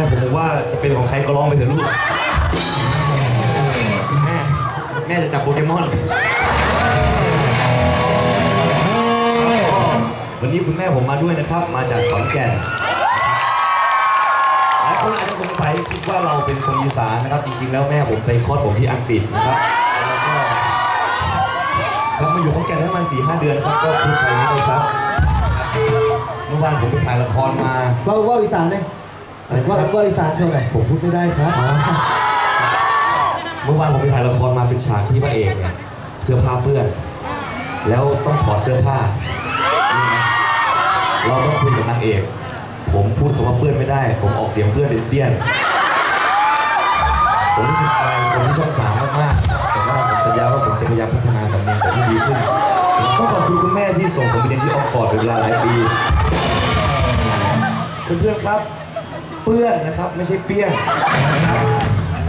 ม่ผมว่าจะเป็นของใครก็ร้องไปเถอะลูก แม่แม่จะจับโปเกมอน วันนี้คุณแม่ผมมาด้วยนะครับ มาจากขอนแก่น หลายคนอาจจะสงสัยคิดว่าเราเป็นคนอีสานนะครับ จริง ๆ แล้วแม่ผมไปคลอดผมที่อังกฤษนะครับแล้วก็ครับมาอยู่ขอนแก่นได้ประมาณสี่ห้าเดือนครับ ก็พูดไทยไม่ค่อยชัดเมื่อวานผมไปถ่ายละครมาว่าว่าอีสานเลย อะไรนะว่าครับว่าอีสานเท่าไหร่ผมพูดไม่ได้ครับ เมื่อวานผมไปถ่ายละครมาเป็นฉากที่พระเอกเนี่ยเสื้อผ้าเปื้อน แล้วต้องถอดเสื้อผ้านี่นะเราต้องคุยกับนางเอก ผมพูดคำว่าเปื้อนไม่ได้ ผมออกเสียงเปื้อนเป็นเปี้ยน ผมรู้สึกอายคนที่ช่องสามมากๆ แต่ว่าผมสัญญาว่าผมจะพยายามพัฒนาสำเนียงผมให้ดีขึ้นต้องขอบคุณคุณแม่ที่ส่งผมไปเรียนที่ออกฟอร์ดเป็นเวลาหลายปี เพื่อนๆครับ เปื้อนนะครับ ไม่ใช่เปี้ยนนะครับ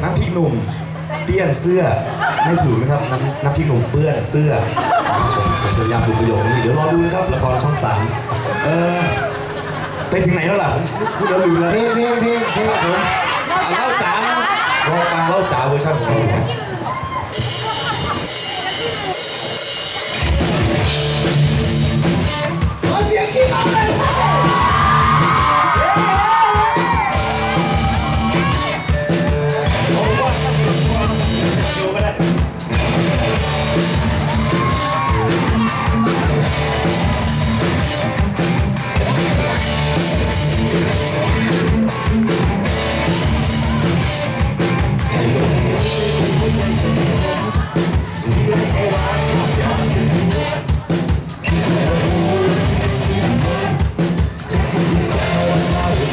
น้ำพริกหนุ่ม เปี้ยนเสื้อไม่ถูกนะครับน้ำน้ำพริกหนุ่มเปื้อนเสื้อผมผมพยายามถูกประโยคนี้เดี๋ยวรอดูนะครับละครช่องสามเออไปถึงไหนแล้วล่ะผมพูดแล้วลืมแล้วเพลงเพลงเพลงเพลงผมเอาเล่าจ๋านะรอฟังเล่าจ๋าเวอร์ชันของเรา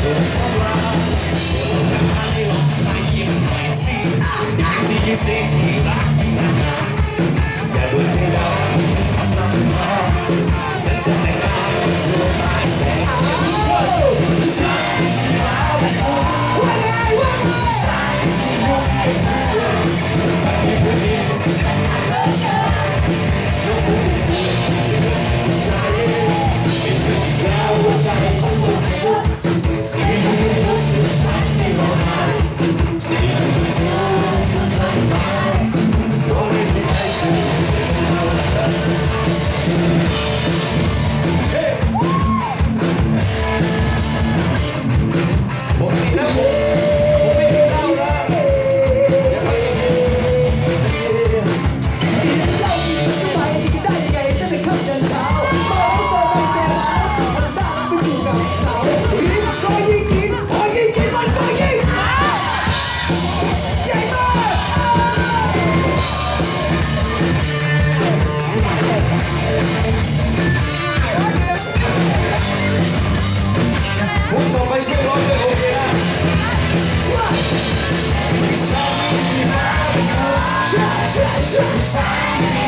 อย่ ข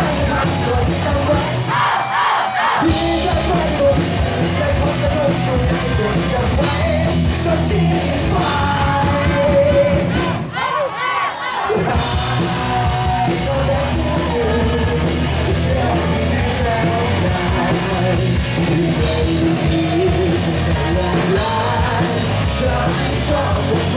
ฉัน